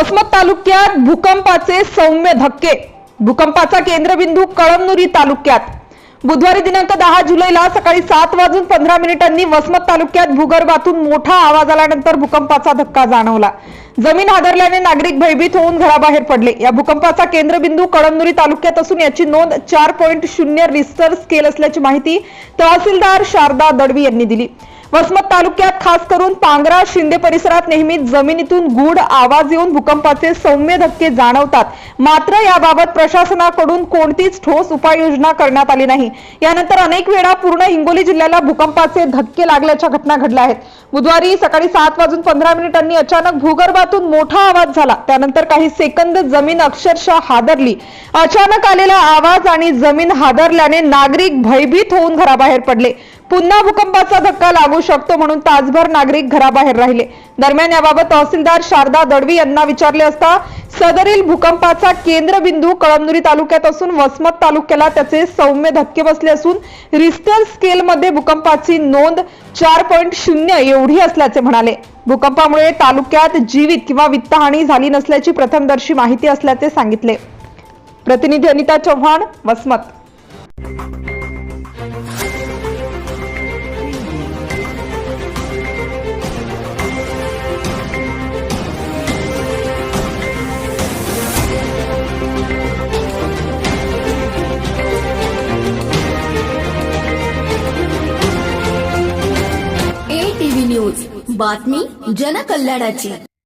वसमत तालुक्यात भूकंपाचे सौम्य धक्के. भूकंपाचा केंद्रबिंदू कळमनुरी तालुक्यात. बुधवारी दिनांक दहा जुलैला सकाळी सात वाजून पंधरा मिनिटांनी वसमत तालुक्यात भूगर्भातून मोठा आवाज आल्यानंतर भूकंपाचा धक्का जाणवला. जमीन हादरल्याने नागरिक भयभीत होऊन घराबाहेर पडले. या भूकंपाचा केंद्रबिंदू कळमनुरी तालुक्यात असून याची नोंद चार पॉईंट शून्य रिस्टर स्केल असल्याची माहिती तहसीलदार शारदा दडवी यांनी दिली. वसमत तालुक्यात खास करून पांगरा शिंदे परिसरात नेहमी जमिनीतून गूढ आवाज येऊन भूकंपाचे सौम्य धक्के जाणवतात. मात्र याबाबत प्रशासनाकडून कोणतीच ठोस उपाययोजना करण्यात आली नाही. यानंतर अनेक वेळा पूर्ण हिंगोली जिल्ह्याला भूकंपाचे धक्के लागल्याच्या घटना घडल्या आहेत. बुधवारी सकाळी सात वाजून पंधरा मिनिटांनी अचानक भूगर्भातून मोठा आवाज झाला. त्यानंतर काही सेकंद जमीन अक्षरशः हादरली. अचानक आलेला आवाज आणि जमीन हादरल्याने नागरिक भयभीत होऊन घराबाहेर पडले. पुन्हा भूकंपाचा धक्का लागू शकतो म्हणून तासभर नागरिक घराबाहेर राहिले. दरम्यान याबाबत तहसीलदार शारदा दडवी यांना विचारले असता सदरील भूकंपाचा केंद्रबिंदू कळमनुरी तालुक्यात असून वसमत तालुक्याला त्याचे सौम्य धक्के बसले असून रिस्टर स्केलमध्ये भूकंपाची नोंद चार पॉईंट शून्य एवढी असल्याचे म्हणाले. भूकंपामुळे तालुक्यात जीवित किंवा वित्तहानी झाली नसल्याची प्रथमदर्शी माहिती असल्याचे सांगितले. प्रतिनिधी अनिता चव्हाण वसमत. न्यूज बातमी जनकल्याणाची.